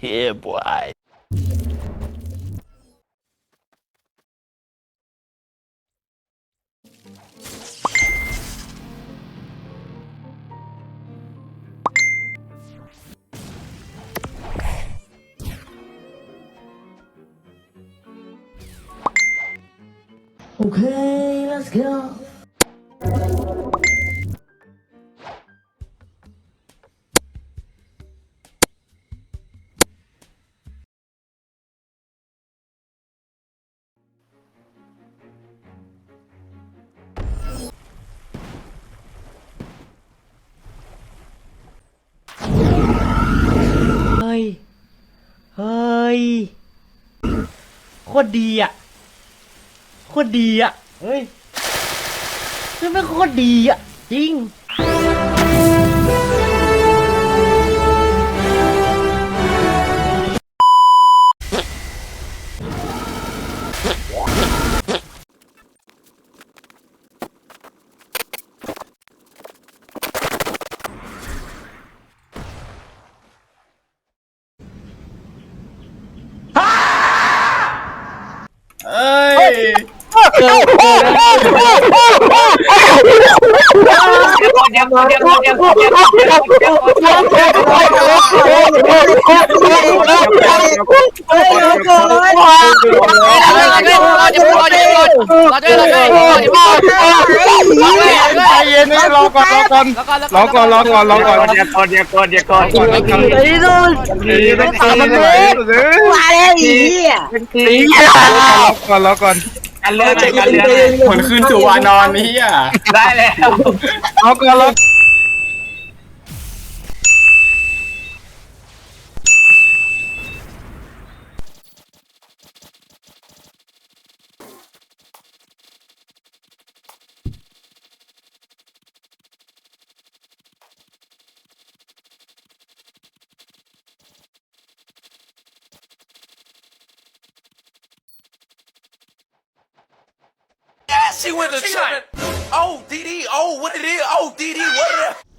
yeah, boy. โอเค let's go เฮ้ย โคตรดีอะ โคตรดีอะ เฮ้ยคือไม่โคตรดีอะ จริง เอ้ย ใจเย็นนี่รอก่อนรอก่อนรอก่อนรอก่อนรอก่อนเดี๋ยวก่อนเดี๋ยวก่อนเดี๋ยวก่อนก่อนก่อนไอ้นู่นนี่ต้องตามมันเลยมาแล้วอีอะรอก่อนรอก่อนกันเลือดกันเลือดผลคืนสู่วานอนนี่อะได้แล้วรอก่อนรอ She went to try. Oh, DD. Oh, what it is? Oh, DD. What it is?